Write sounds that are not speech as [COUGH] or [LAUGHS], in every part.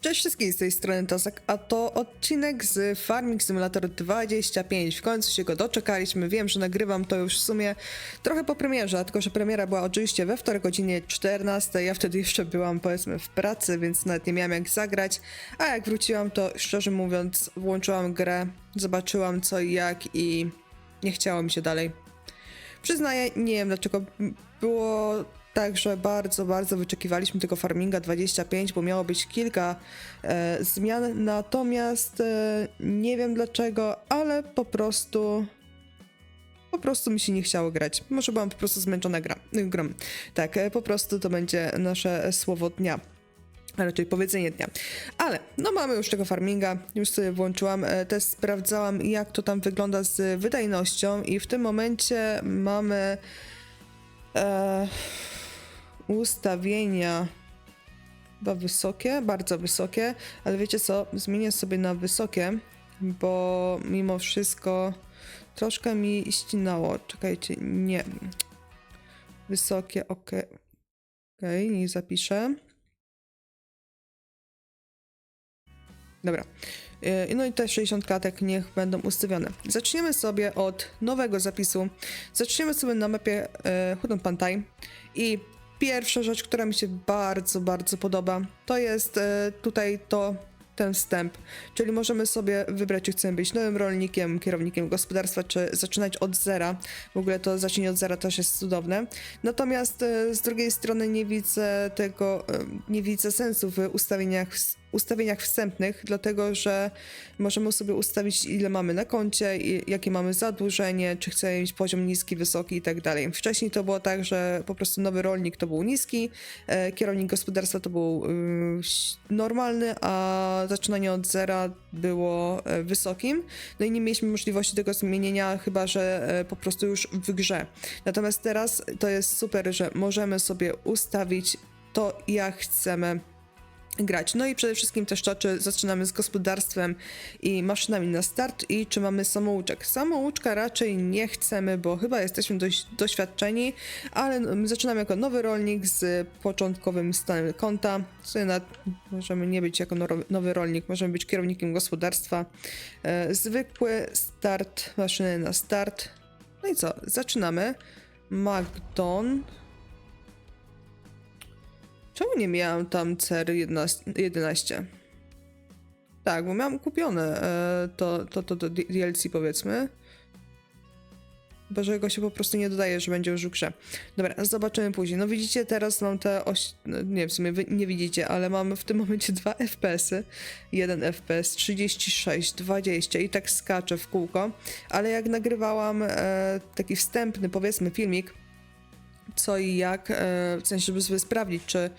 Cześć wszystkim z tej strony Tosak, a to odcinek z Farming Simulator 25. W końcu się go doczekaliśmy. Wiem, że nagrywam to już w sumie trochę po premierze, tylko że premiera była oczywiście we wtorek godzinie 14. Ja wtedy jeszcze byłam powiedzmy w pracy, więc nawet nie miałam jak zagrać. A jak wróciłam, to szczerze mówiąc, włączyłam grę, zobaczyłam co i jak i nie chciało mi się dalej. Przyznaję, nie wiem dlaczego było tak, że bardzo, bardzo wyczekiwaliśmy tego Farminga 25, bo miało być kilka e, zmian, natomiast e, nie wiem dlaczego, ale po prostu po prostu mi się nie chciało grać. Może byłam po prostu zmęczona gra, grą. Tak, e, po prostu to będzie nasze słowo dnia. A raczej powiedzenie dnia. Ale no mamy już tego farminga, już sobie włączyłam, e, też sprawdzałam jak to tam wygląda z wydajnością i w tym momencie mamy e, ustawienia chyba wysokie, bardzo wysokie, ale wiecie co, zmienię sobie na wysokie, bo mimo wszystko troszkę mi ścinało. Czekajcie, nie. Wysokie, ok. Okej, nie zapiszę. Dobra. Yy, No i te 60 klatek niech będą ustawione. Zaczniemy sobie od nowego zapisu. Zaczniemy sobie na mapie e, Hudon Pantai i pierwsza rzecz, która mi się bardzo, bardzo podoba, to jest e, tutaj to ten wstęp, czyli możemy sobie wybrać, czy chcemy być nowym rolnikiem, kierownikiem gospodarstwa, czy zaczynać od zera. W ogóle to zaczynanie od zera też jest cudowne. Natomiast e, z drugiej strony nie widzę tego, e, nie widzę sensu w ustawieniach, ustawieniach wstępnych, dlatego że możemy sobie ustawić, ile mamy na koncie, jakie mamy zadłużenie, czy chcemy mieć poziom niski, wysoki i tak dalej. Wcześniej to było tak, że po prostu nowy rolnik to był niski, e, kierownik gospodarstwa to był y, normalny, a zaczynanie od zera było e, wysokim. No i nie mieliśmy możliwości tego zmienienia, chyba że e, po prostu już w grze. Natomiast teraz to jest super, że możemy sobie ustawić to, jak chcemy grać. No i przede wszystkim też to, czy zaczynamy z gospodarstwem i maszynami na start i czy mamy samouczek. Samouczka raczej nie chcemy, bo chyba jesteśmy dość doświadczeni, ale my zaczynamy jako nowy rolnik z początkowym stanem konta. Nawet możemy nie być jako nowy rolnik, możemy być kierownikiem gospodarstwa. E, zwykły start, maszyny na start. No i co? Zaczynamy. Magdon. Czemu nie miałam tam CR 11? Tak, bo miałam kupione e, to, to, to, to DLC powiedzmy. Chyba, że go się po prostu nie dodaje, że będzie już w grze. Dobra, zobaczymy później. No widzicie, teraz mam te oś... No, nie, w sumie wy nie widzicie, ale mam w tym momencie dwa [LAUGHS] FPS-y. Jeden FPS, 36, 20 i tak skaczę w kółko. Ale jak nagrywałam e, taki wstępny, powiedzmy, filmik, co i jak, e, w sensie, żeby sobie sprawdzić, czy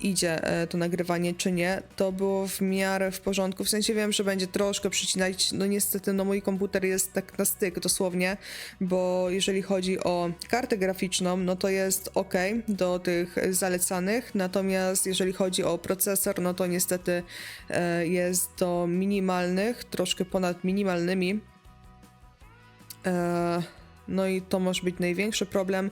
idzie e, to nagrywanie, czy nie, to było w miarę w porządku. W sensie wiem, że będzie troszkę przycinać. No niestety, no mój komputer jest tak na styk dosłownie, bo jeżeli chodzi o kartę graficzną, no to jest ok do tych zalecanych, natomiast jeżeli chodzi o procesor, no to niestety e, jest do minimalnych, troszkę ponad minimalnymi. No i to może być największy problem.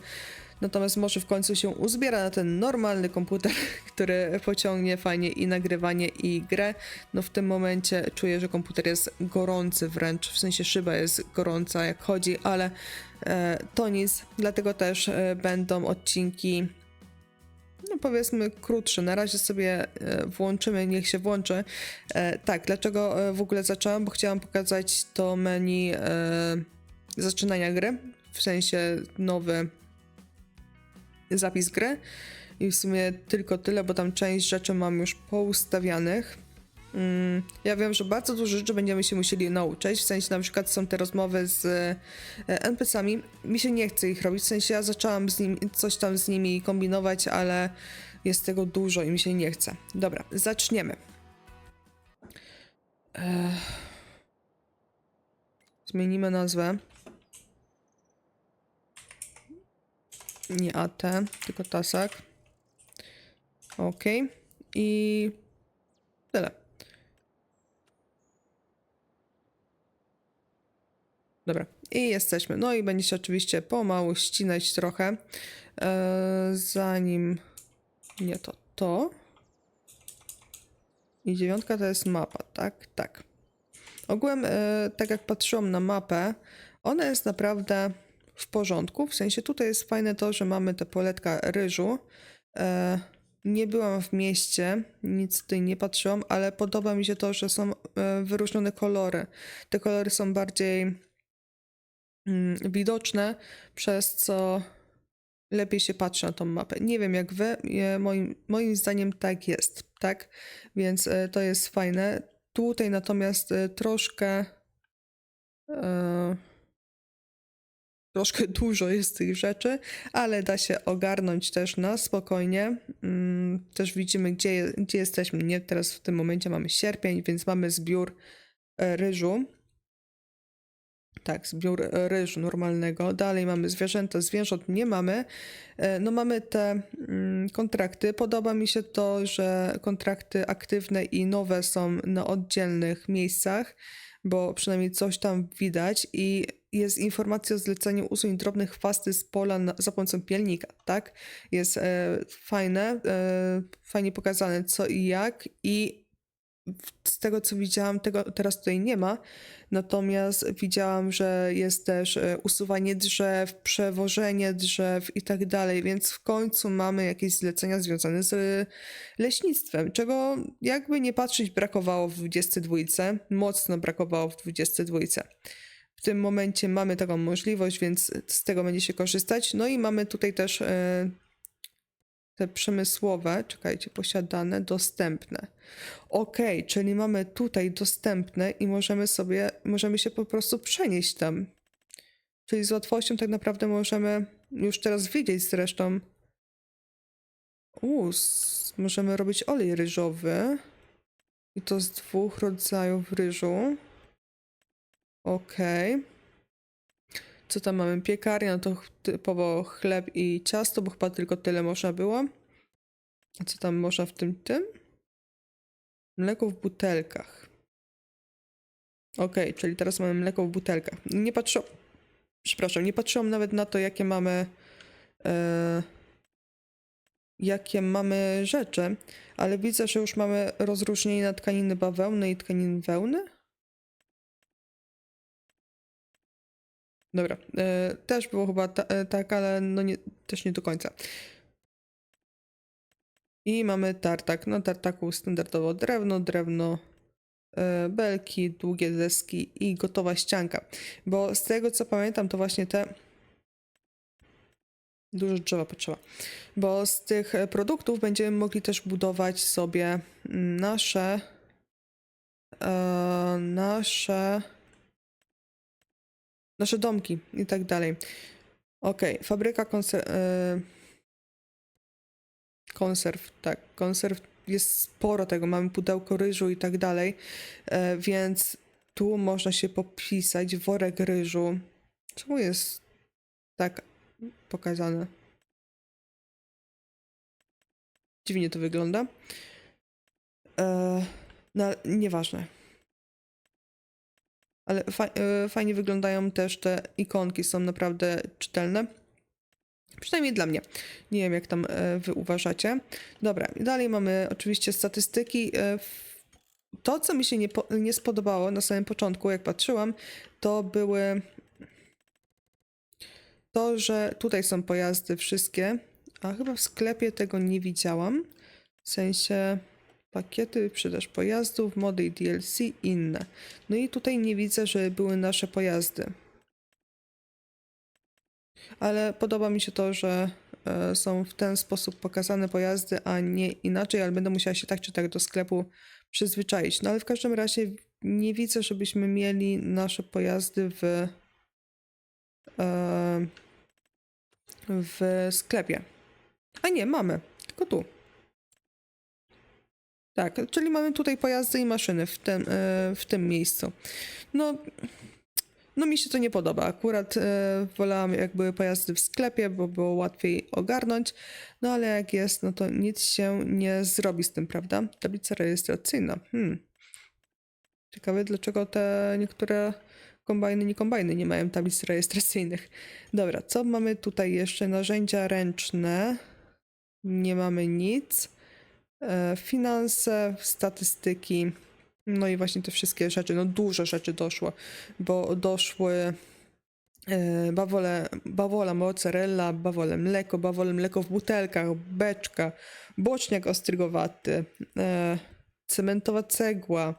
Natomiast może w końcu się uzbiera na ten normalny komputer, [LAUGHS] który pociągnie fajnie i nagrywanie, i grę. No w tym momencie czuję, że komputer jest gorący wręcz, w sensie szyba jest gorąca jak chodzi, ale e, to nic, dlatego też e, będą odcinki no powiedzmy krótsze. Na razie sobie e, włączymy, niech się włączy. E, tak, dlaczego e, w ogóle zaczęłam? Bo chciałam pokazać to menu e, zaczynania gry, w sensie nowy zapis gry i w sumie tylko tyle, bo tam część rzeczy mam już poustawianych. Mm, ja wiem, że bardzo dużo rzeczy będziemy się musieli nauczyć, w sensie na przykład są te rozmowy z e, NPC-ami, mi się nie chce ich robić, w sensie ja zaczęłam z nim, coś tam z nimi kombinować, ale jest tego dużo i mi się nie chce. Dobra, zaczniemy. Zmienimy nazwę. Nie AT, tylko tasak. Ok. I tyle. Dobra. I jesteśmy. No i będzie się oczywiście pomału ścinać trochę. Eee, zanim nie to, to. I dziewiątka to jest mapa, tak? Tak. Ogółem, e, tak jak patrzyłam na mapę, ona jest naprawdę w porządku. W sensie tutaj jest fajne to, że mamy te poletka ryżu. E, nie byłam w mieście, nic tutaj nie patrzyłam, ale podoba mi się to, że są e, wyróżnione kolory. Te kolory są bardziej mm, widoczne, przez co lepiej się patrzy na tą mapę. Nie wiem jak wy, moim, moim zdaniem tak jest, tak? Więc e, to jest fajne. Tutaj natomiast troszkę troszkę [LAUGHS] dużo jest tych rzeczy, ale da się ogarnąć też na spokojnie. Mm, Też widzimy, gdzie, gdzie jesteśmy. Nie teraz w tym momencie mamy sierpień, więc mamy zbiór e, ryżu. Tak, zbiór e, ryżu normalnego. Dalej mamy zwierzęta, zwierząt nie mamy. E, No mamy te mm, kontrakty. Podoba mi się to, że kontrakty aktywne i nowe są na oddzielnych miejscach, bo przynajmniej coś tam widać i jest informacja o zleceniu usług drobnych chwasty z pola na, za pomocą pielnika, tak? Jest e, fajne, e, fajnie pokazane co i jak i z tego co widziałam, tego teraz tutaj nie ma, natomiast widziałam, że jest też e, usuwanie drzew, przewożenie drzew i tak dalej, więc w końcu mamy jakieś zlecenia związane z leśnictwem, czego jakby nie patrzeć brakowało w 22, mocno brakowało w 22. W tym momencie mamy taką możliwość, więc z tego będzie się korzystać. No i mamy tutaj też e, te przemysłowe, czekajcie, posiadane, dostępne. Ok, czyli mamy tutaj dostępne i możemy sobie, możemy się po prostu przenieść tam. Czyli z łatwością tak naprawdę możemy już teraz wiedzieć zresztą. Uuu, s- możemy robić olej ryżowy. I to z dwóch rodzajów ryżu. Okej. Co tam mamy? Piekarnia, no to typowo chleb i ciasto, bo chyba tylko tyle można było. A co tam można w tym tym? Mleko w butelkach. Okej, czyli teraz mamy mleko w butelkach. Nie patrzyłam, przepraszam, nie patrzyłam nawet na to, jakie mamy e, jakie mamy rzeczy, ale widzę, że już mamy rozróżnienie na tkaniny bawełny i tkaniny wełny. Dobra, e, też było chyba ta, e, tak, ale no nie, też nie do końca. I mamy tartak. Na tartaku standardowo drewno, drewno, e, belki, długie deski i gotowa ścianka. Bo z tego co pamiętam, to właśnie te. Dużo drzewa potrzeba. Bo z tych e, produktów będziemy mogli też budować sobie mm, nasze. E, nasze. Nasze domki i tak dalej. Okej, fabryka konser- e, konserw, tak, konserw jest sporo tego, mamy pudełko ryżu i tak dalej, e, więc tu można się popisać worek ryżu. Czemu jest tak pokazane? Dziwnie to wygląda. E, no, nieważne. Ale fa- e, fajnie wyglądają też te ikonki, są naprawdę czytelne. Przynajmniej dla mnie. Nie wiem, jak tam e, wy uważacie. Dobra, dalej mamy oczywiście statystyki. E, To, co mi się nie, nie spodobało na samym początku, jak patrzyłam, to były to, że tutaj są pojazdy wszystkie, a chyba w sklepie tego nie widziałam. W sensie pakiety, wyprzedaż pojazdów, mody i DLC, inne. No i tutaj nie widzę, że były nasze pojazdy. Ale podoba mi się to, że e, są w ten sposób pokazane pojazdy, a nie inaczej, ale będę musiała się tak czy tak do sklepu przyzwyczaić. No ale w każdym razie nie widzę, żebyśmy mieli nasze pojazdy w, e, w sklepie. A nie, mamy, tylko tu. Tak, czyli mamy tutaj pojazdy i maszyny w tym, e, w tym miejscu. No, no mi się to nie podoba. Akurat e, wolałam jak były pojazdy w sklepie, bo było łatwiej ogarnąć. No ale jak jest, no to nic się nie zrobi z tym, prawda? Tablica rejestracyjna. Hmm. Ciekawe, dlaczego te niektóre kombajny, nie kombajny nie mają tablic rejestracyjnych. Dobra, co mamy tutaj jeszcze? Narzędzia ręczne. Nie mamy nic. E, finanse, statystyki, no i właśnie te wszystkie rzeczy, no dużo rzeczy doszło, bo doszły e, bawole, bawola mozzarella, bawole mleko, bawole mleko w butelkach, beczka, boczniak ostrygowaty, e, cementowa cegła.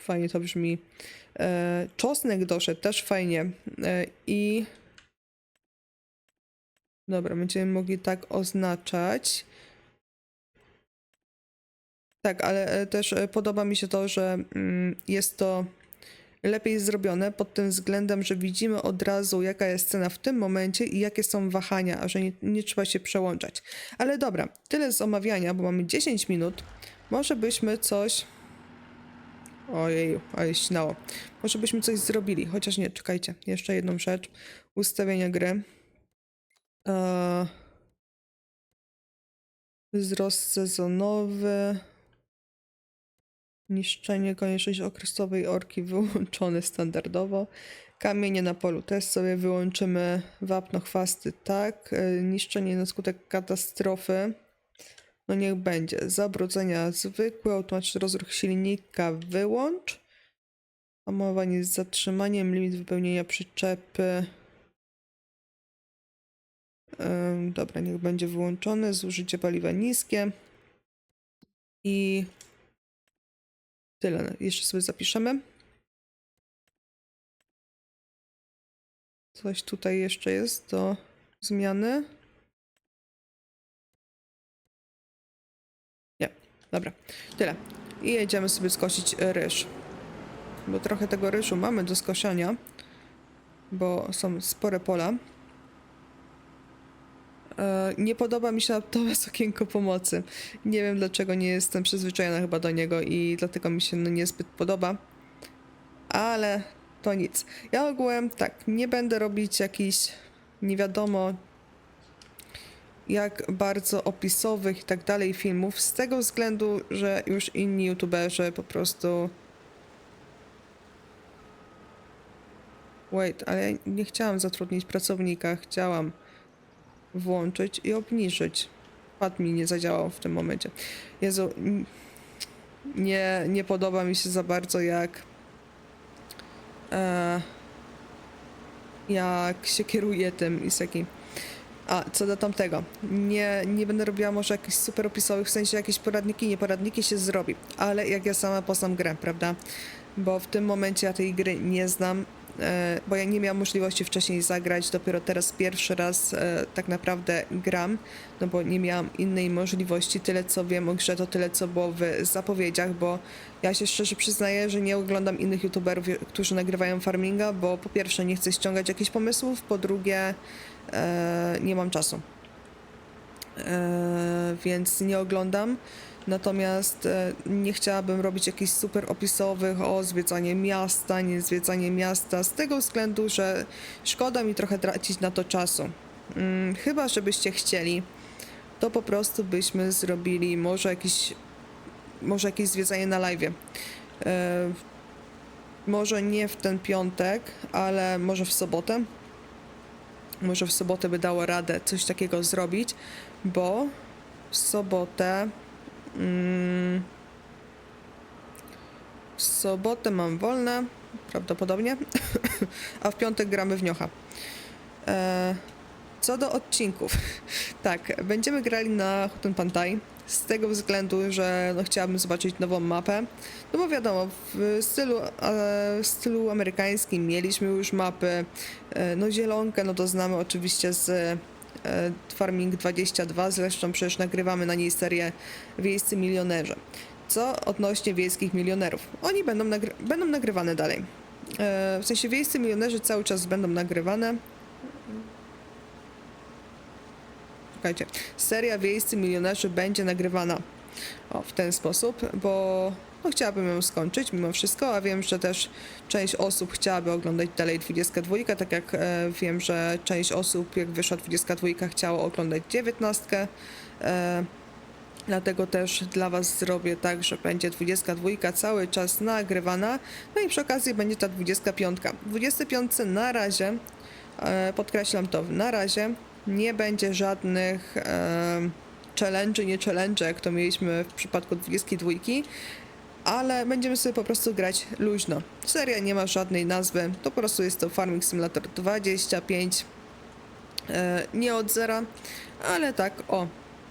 Fajnie to brzmi. Czosnek doszedł, też fajnie. I dobra, będziemy mogli tak oznaczać. Tak, ale e, też e, podoba mi się to, że mm, jest to lepiej zrobione pod tym względem, że widzimy od razu, jaka jest cena w tym momencie i jakie są wahania, a że nie, nie trzeba się przełączać. Ale dobra, tyle z omawiania, bo mamy 10 minut. Może byśmy coś. Ojej, ale śnało. Może byśmy coś zrobili, chociaż nie, czekajcie. Jeszcze jedną rzecz. Ustawienia gry. Eee... Wzrost sezonowy. Niszczenie konieczność okresowej orki wyłączone standardowo. Kamienie na polu też sobie wyłączymy. Wapno chwasty tak. E, Niszczenie na skutek katastrofy. No niech będzie. Zabrudzenia zwykłe. Automatyczny rozruch silnika wyłącz. Hamowanie z zatrzymaniem. Limit wypełnienia przyczepy. Ym, Dobra, niech będzie wyłączone. Zużycie paliwa niskie. I tyle. Jeszcze sobie zapiszemy. Coś tutaj jeszcze jest do zmiany. Nie, dobra. Tyle. I jedziemy sobie skosić ryż. Bo trochę tego ryżu mamy do skoszenia. Bo są spore pola. E, Nie podoba mi się natomiast [LAUGHS] okienko pomocy. Nie wiem dlaczego nie jestem przyzwyczajona chyba do niego i dlatego mi się niezbyt podoba. Ale to nic. Ja ogółem tak, nie będę robić jakichś nie wiadomo jak bardzo opisowych i tak dalej filmów z tego względu, że już inni youtuberzy po prostu Wait, ale ja nie chciałam zatrudnić pracownika, chciałam włączyć i obniżyć. Pad mi nie zadziałał w tym momencie. Jezu, nie, nie podoba mi się za bardzo jak e, jak się kieruje tym Iseki. A, co do tamtego. Nie, nie będę robiła może jakichś super opisowych, w sensie jakieś poradniki, nie poradniki się zrobi, ale jak ja sama poznam grę, prawda? Bo w tym momencie ja tej gry nie znam, bo ja nie miałam możliwości wcześniej zagrać, dopiero teraz pierwszy raz e, tak naprawdę gram, no bo nie miałam innej możliwości. Tyle co wiem o grze, to tyle co było w zapowiedziach, bo ja się szczerze przyznaję, że nie oglądam innych youtuberów, którzy nagrywają farminga, bo po pierwsze nie chcę ściągać jakichś pomysłów, po drugie e, nie mam czasu. E, więc nie oglądam. Natomiast e, nie chciałabym robić jakichś super opisowych o zwiedzanie miasta, nie zwiedzanie miasta, z tego względu, że szkoda mi trochę tracić na to czasu. Mm, chyba, żebyście chcieli, to po prostu byśmy zrobili może jakiś, może jakieś zwiedzanie na live. E, może nie w ten piątek, ale może w sobotę. Może w sobotę by dało radę coś takiego zrobić, bo w sobotę. Mm, w sobotę mam wolne, prawdopodobnie, [LAUGHS] a w piątek gramy w Niocha. E, co do odcinków, [LAUGHS] tak, będziemy grali na Hutun Pantai z tego względu, że no, chciałabym zobaczyć nową mapę. No bo wiadomo, w stylu, w stylu amerykańskim mieliśmy już mapy. E, no zielonkę, no to znamy oczywiście z Farming 22, zresztą przecież nagrywamy na niej serię Wiejscy Milionerzy. Co odnośnie wiejskich milionerów? Oni będą, nagry- będą nagrywane dalej. E, w sensie Wiejscy Milionerzy cały czas będą nagrywane. Czekajcie. Seria Wiejscy Milionerzy będzie nagrywana o, w ten sposób, bo no, chciałabym ją skończyć mimo wszystko, a wiem, że też część osób chciałaby oglądać dalej 22, tak jak e, wiem, że część osób, jak wyszła 22, chciało oglądać 19. E, dlatego też dla Was zrobię tak, że będzie 22 cały czas nagrywana, no i przy okazji będzie ta 25. 25 na razie, e, podkreślam to, na razie nie będzie żadnych e, challenge, nie challenge, jak to mieliśmy w przypadku 22, ale będziemy sobie po prostu grać luźno. Seria nie ma żadnej nazwy, to po prostu jest to Farming Simulator 25, e, nie od zera, ale tak, o,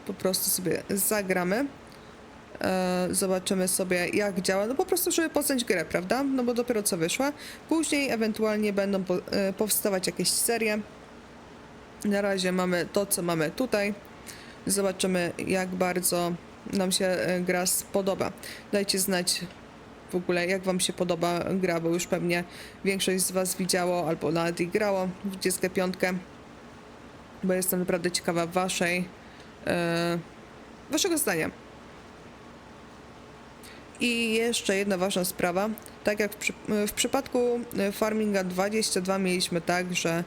po prostu sobie zagramy. E, zobaczymy sobie jak działa, no po prostu żeby poznać grę, prawda? No bo dopiero co wyszła. Później ewentualnie będą e, powstawać jakieś serie. Na razie mamy to, co mamy tutaj. Zobaczymy jak bardzo nam się e, gra spodoba. Dajcie znać w ogóle jak wam się podoba gra, bo już pewnie większość z was widziało albo nawet i grało w 25. Bo jestem naprawdę ciekawa waszej e, waszego zdania. I jeszcze jedna ważna sprawa. Tak jak w, przy, w przypadku e, Farminga 22 mieliśmy tak, że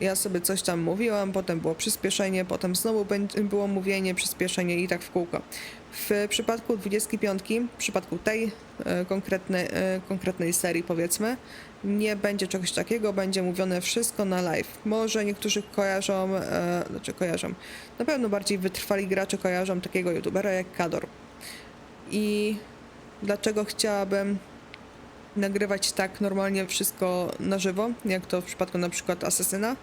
ja sobie coś tam mówiłam, potem było przyspieszenie, potem znowu było mówienie, przyspieszenie i tak w kółko. W przypadku 25, w przypadku tej e, konkretnej, e, konkretnej serii powiedzmy, nie będzie czegoś takiego, będzie mówione wszystko na live. Może niektórzy kojarzą, e, znaczy kojarzą, na pewno bardziej wytrwali gracze kojarzą takiego youtubera jak Kador. I dlaczego chciałabym nagrywać tak normalnie wszystko na żywo, jak to w przypadku na przykład Asesyna,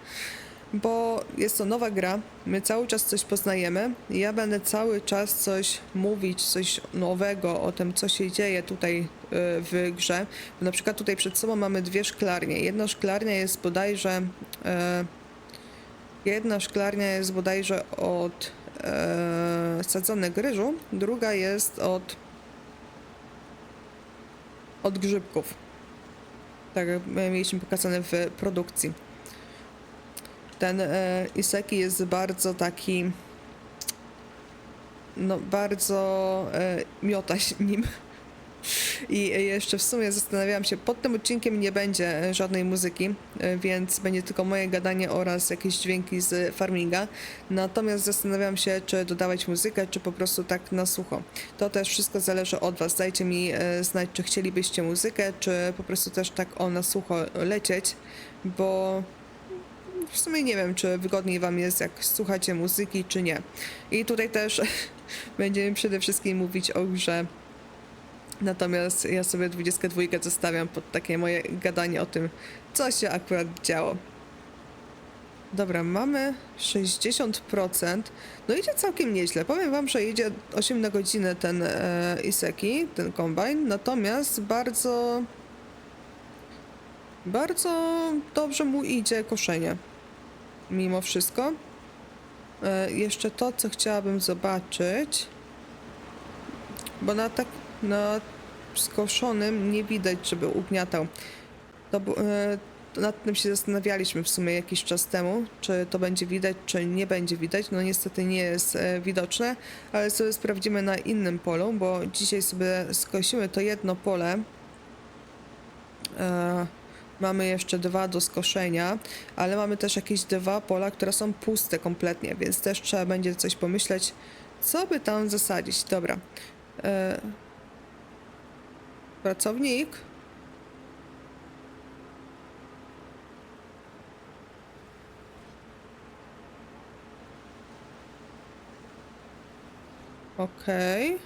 bo jest to nowa gra, my cały czas coś poznajemy, ja będę cały czas coś mówić, coś nowego o tym, co się dzieje tutaj y, w grze. Bo na przykład tutaj przed sobą mamy dwie szklarnie. Jedna szklarnia jest bodajże e, jedna szklarnia jest bodajże od e, sadzonek ryżu, druga jest od od grzybków. Tak jak mieliśmy pokazane w produkcji. Ten e, Iseki jest bardzo taki. No, bardzo e, miota się nim. I jeszcze w sumie zastanawiałam się, pod tym odcinkiem nie będzie e, żadnej muzyki, e, więc będzie tylko moje gadanie oraz jakieś dźwięki z farminga. Natomiast zastanawiam się, czy dodawać muzykę, czy po prostu tak na sucho. To też wszystko zależy od Was. Dajcie mi e, znać, czy chcielibyście muzykę, czy po prostu też tak o na sucho lecieć, bo w sumie nie wiem, czy wygodniej Wam jest, jak słuchacie muzyki, czy nie. I tutaj też [LAUGHS] będziemy przede wszystkim mówić o grze. Natomiast ja sobie 22 zostawiam pod takie moje gadanie o tym, co się akurat działo. Dobra, mamy 60%. No idzie całkiem nieźle. Powiem wam, że idzie 8 na godzinę ten e, Iseki, ten kombajn, natomiast bardzo bardzo dobrze mu idzie koszenie. Mimo wszystko. E, jeszcze to, co chciałabym zobaczyć. Bo na tak na skoszonym nie widać, żeby ugniatał. To, e, nad tym się zastanawialiśmy w sumie jakiś czas temu, czy to będzie widać, czy nie będzie widać. No niestety nie jest e, widoczne, ale sobie sprawdzimy na innym polu, bo dzisiaj sobie skosimy to jedno pole. E, mamy jeszcze dwa do skoszenia, ale mamy też jakieś dwa pola, które są puste kompletnie, więc też trzeba będzie coś pomyśleć, co by tam zasadzić. Dobra. E, pracownik. Okej.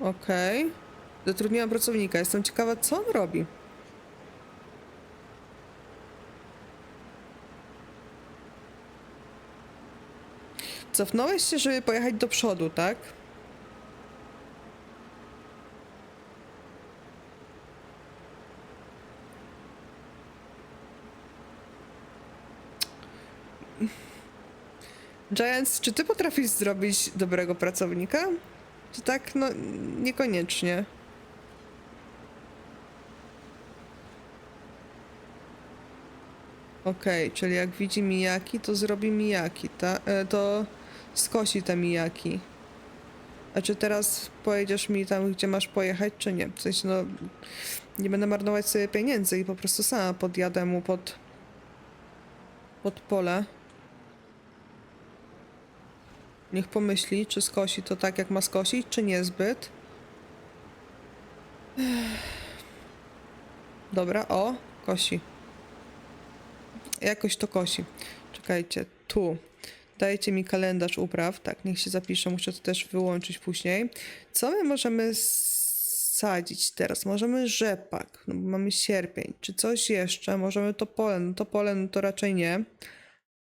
Okej. Zatrudniłam pracownika. Jestem ciekawa, co on robi. Cofnąłeś się, żeby pojechać do przodu, tak? Giants, czy ty potrafisz zrobić dobrego pracownika? Czy tak? No, niekoniecznie. Okej, czyli jak widzi mijaki, to zrobi mijaki, ta, e, to skosi te mijaki. A czy teraz pojedziesz mi tam, gdzie masz pojechać, czy nie? W sensie, no, nie będę marnować sobie pieniędzy i po prostu sama podjadę mu pod, pod pole. Niech pomyśli, czy skosi to tak, jak ma skosić, czy niezbyt. Dobra, o, kosi. Jakoś to kosi. Czekajcie, tu. Dajcie mi kalendarz upraw. Tak, niech się zapisze, muszę to też wyłączyć później. Co my możemy sadzić teraz? Możemy rzepak, no bo mamy sierpień. Czy coś jeszcze? Możemy to pole. No to pole, no to raczej nie.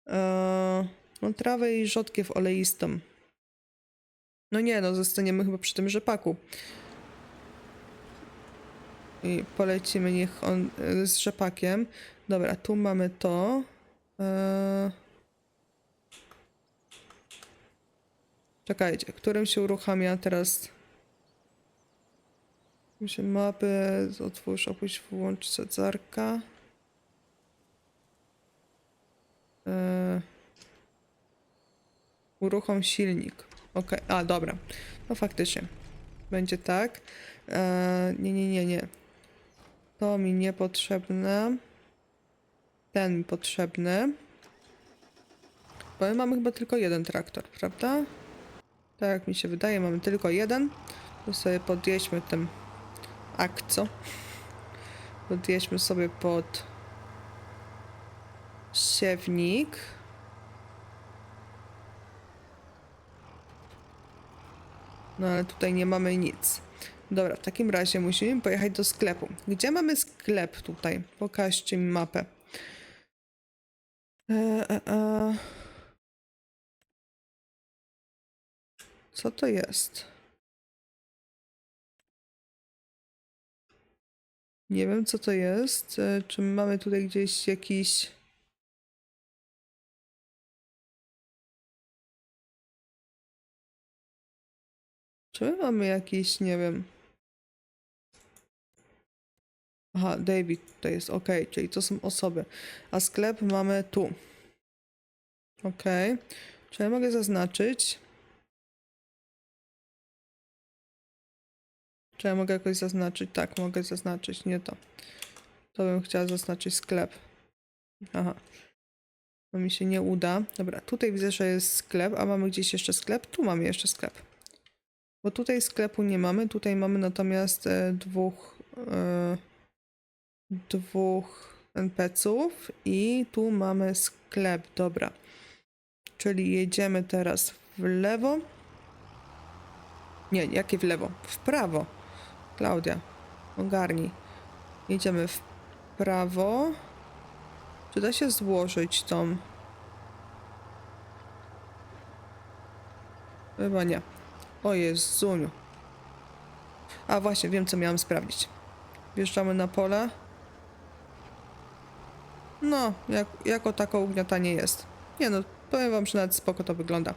Eee, no trawę i rzodkiew oleistą. No nie, no zostaniemy chyba przy tym rzepaku. I polecimy niech on y, z rzepakiem. Dobra, tu mamy to. Eee... Czekajcie, którym się uruchamia teraz? Muszę mapy, otwórz, opuść, włącz sadzarka. Eee... Uruchom silnik. Ok, a dobra. No faktycznie. Będzie tak. Eee, nie, nie, nie, nie. To mi niepotrzebne. Ten mi potrzebny. Bo my mamy chyba tylko jeden traktor, prawda? Tak mi się wydaje, mamy tylko jeden. To sobie podjedźmy tym akco. Podjedźmy sobie pod siewnik. No ale tutaj nie mamy nic. Dobra, w takim razie musimy pojechać do sklepu. Gdzie mamy sklep tutaj? Pokażcie mi mapę. E, e, e. Co to jest? Nie wiem, co to jest. E, Czy mamy tutaj gdzieś jakiś. Czy my mamy jakiś, nie wiem. Aha, David to jest ok, czyli to są osoby. A sklep mamy tu. Ok. Czy ja mogę zaznaczyć? Czy ja mogę jakoś zaznaczyć? Tak, mogę zaznaczyć, nie to. To bym chciała zaznaczyć sklep. Aha. To mi się nie uda. Dobra, tutaj widzę, że jest sklep, a mamy gdzieś jeszcze sklep? Tu mamy jeszcze sklep. Bo tutaj sklepu nie mamy, tutaj mamy natomiast e, dwóch e, dwóch NPC-ów i tu mamy sklep, dobra. Czyli jedziemy teraz w lewo. Nie, jakie w lewo? W prawo. Klaudia, ogarnij. Jedziemy w prawo. Czy da się złożyć tą? Chyba nie. O Jezuniu. A właśnie, wiem co miałam sprawdzić. Wjeżdżamy na pole. No, jak, jako tako ugniatanie jest. Nie no, powiem wam, że nawet spoko to wygląda.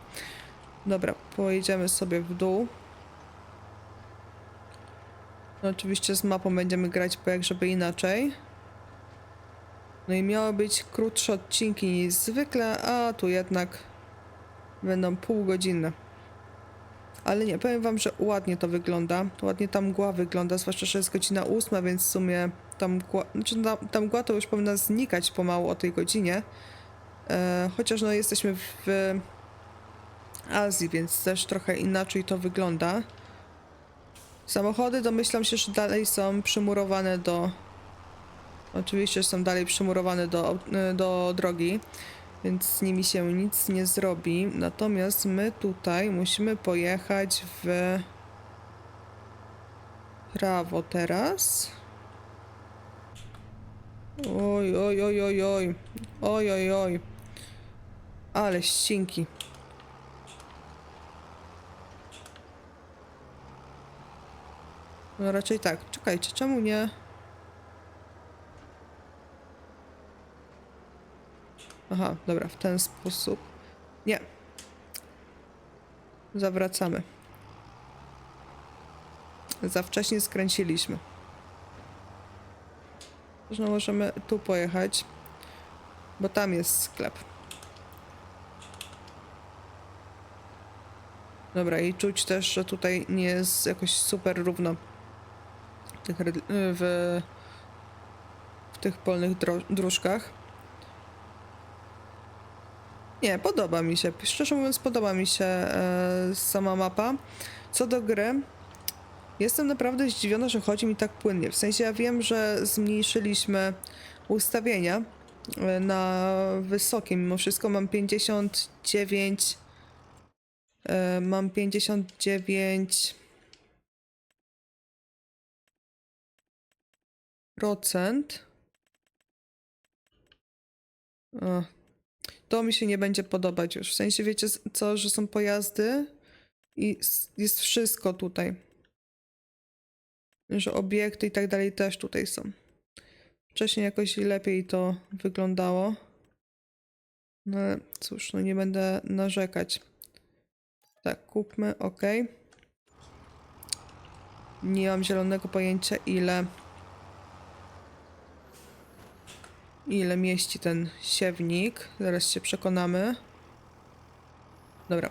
Dobra, pojedziemy sobie w dół. No, oczywiście z mapą będziemy grać po jak żeby inaczej. No i miały być krótsze odcinki niż zwykle, a tu jednak będą półgodzinne. Ale nie, powiem wam, że ładnie to wygląda. Ładnie ta mgła wygląda, zwłaszcza, że jest godzina ósma, więc w sumie ta mgła, znaczy ta, ta mgła to już powinna znikać pomału o tej godzinie. E, chociaż no jesteśmy w Azji, więc też trochę inaczej to wygląda. Samochody domyślam się, że dalej są przymurowane do... Oczywiście są dalej przymurowane do, do drogi, więc z nimi się nic nie zrobi. Natomiast my tutaj musimy pojechać w prawo teraz. Oj, oj, oj, oj, oj. Oj, oj, oj. Ale ścinki. No raczej tak. Czekajcie, czemu nie? Aha, dobra, w ten sposób. Nie. Zawracamy. Za wcześnie skręciliśmy. Że możemy tu pojechać, bo tam jest sklep. Dobra, i czuć też, że tutaj nie jest jakoś super równo tych, ryd- w, w tych polnych dróżkach. Nie, podoba mi się. Szczerze mówiąc, podoba mi się e, sama mapa. Co do gry, jestem naprawdę zdziwiona, że chodzi mi tak płynnie. W sensie ja wiem, że zmniejszyliśmy ustawienia, e, na wysokim. Mimo wszystko mam 59. e, Mam 59 procent. To mi się nie będzie podobać już. W sensie wiecie co, że są pojazdy i jest wszystko tutaj. Że obiekty i tak dalej też tutaj są. Wcześniej jakoś lepiej to wyglądało. No ale cóż, no nie będę narzekać. Tak, kupmy, ok. Nie mam zielonego pojęcia ile ile mieści ten siewnik. Zaraz się przekonamy. Dobra.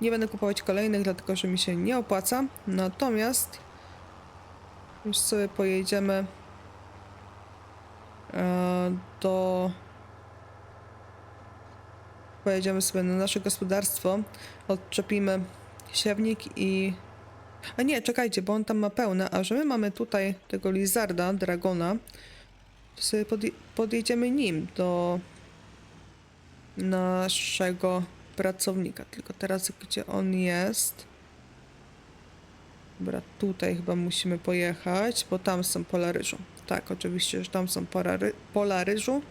Nie będę kupować kolejnych, dlatego że mi się nie opłaca. Natomiast już sobie pojedziemy e, do pojedziemy sobie na nasze gospodarstwo, odczepimy siewnik i a nie, czekajcie, bo on tam ma pełne, a że my mamy tutaj tego lizarda, dragona, to sobie podjedziemy nim do naszego pracownika. Tylko teraz gdzie on jest? Dobra, tutaj chyba musimy pojechać, bo tam są pola ryżu. Tak, oczywiście, że tam są pola, ry pola ryżu.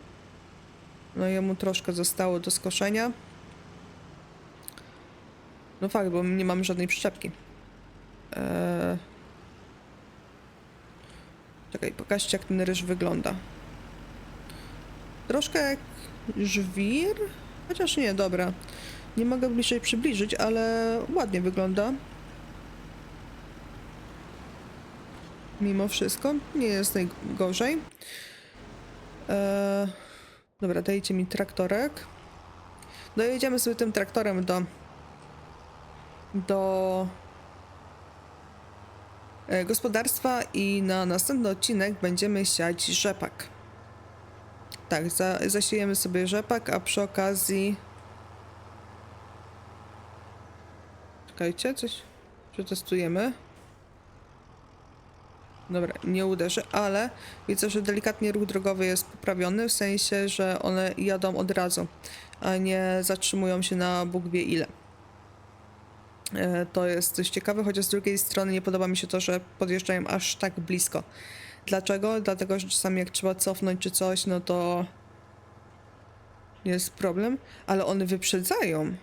No jemu troszkę zostało do skoszenia. No fakt, bo nie mamy żadnej przyczepki. Eee... Czekaj, pokażcie jak ten ryż wygląda. Troszkę jak żwir, chociaż nie, dobra. Nie mogę bliżej przybliżyć, ale ładnie wygląda. Mimo wszystko, nie jest najgorzej. Eee, dobra, dajcie mi traktorek. Dojedziemy sobie tym traktorem do do e, gospodarstwa i na następny odcinek będziemy siać rzepak. Tak, za, zasiejemy sobie rzepak, a przy okazji... Czekajcie, coś przetestujemy. Dobra, nie uderzy, ale widzę, że delikatnie ruch drogowy jest poprawiony, w sensie, że one jadą od razu, a nie zatrzymują się na Bóg wie ile. E, To jest coś ciekawe, chociaż z drugiej strony nie podoba mi się to, że podjeżdżają aż tak blisko. Dlaczego? Dlatego, że czasami jak trzeba cofnąć czy coś, no to jest problem, ale one wyprzedzają.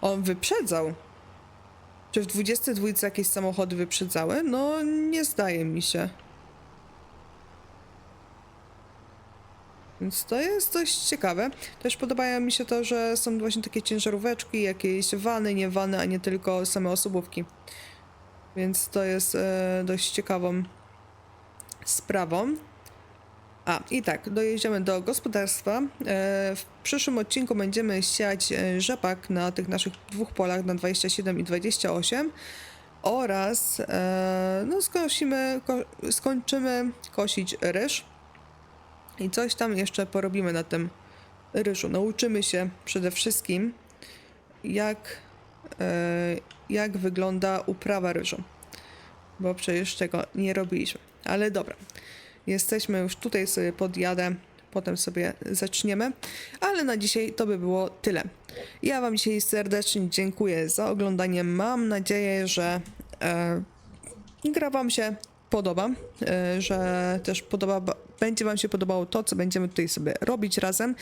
On wyprzedzał. Czy w 22 jakieś samochody wyprzedzały? No, nie zdaje mi się. Więc to jest dość ciekawe. Też podobają mi się to, że są właśnie takie ciężaróweczki, jakieś wany, nie wany, a nie tylko same osobówki. Więc to jest e, dość ciekawą sprawą. A, i tak, dojedziemy do gospodarstwa. E, w przyszłym odcinku będziemy siać e, rzepak na tych naszych dwóch polach, na 27 i 28 oraz no, skosimy, ko, skończymy kosić ryż. I coś tam jeszcze porobimy na tym ryżu. Nauczymy się przede wszystkim, jak, e, jak wygląda uprawa ryżu. Bo przecież tego nie robiliśmy. Ale dobra, jesteśmy już tutaj, sobie podjadę, potem sobie zaczniemy. Ale na dzisiaj to by było tyle. Ja Wam dzisiaj serdecznie dziękuję za oglądanie. Mam nadzieję, że e, gra Wam się podoba, e, że też podoba, będzie Wam się podobało to, co będziemy tutaj sobie robić razem.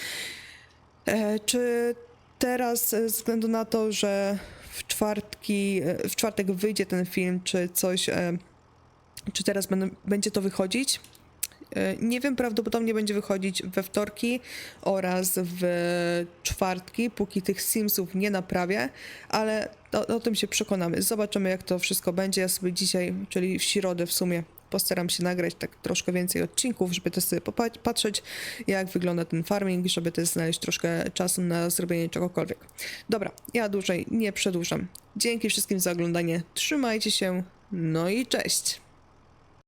E, Czy teraz, e, ze względu na to, że w, czwartki, e, w czwartek wyjdzie ten film, czy coś, czy teraz będą, będzie to wychodzić? Nie wiem, prawdopodobnie będzie wychodzić we wtorki oraz w czwartki, póki tych Simsów nie naprawię, ale o, o tym się przekonamy. Zobaczymy, jak to wszystko będzie. Ja sobie dzisiaj, czyli w środę w sumie, postaram się nagrać tak troszkę więcej odcinków, żeby też sobie popa- patrzeć, jak wygląda ten farming, żeby też znaleźć troszkę czasu na zrobienie czegokolwiek. Dobra, ja dłużej nie przedłużam. Dzięki wszystkim za oglądanie. Trzymajcie się, no i cześć!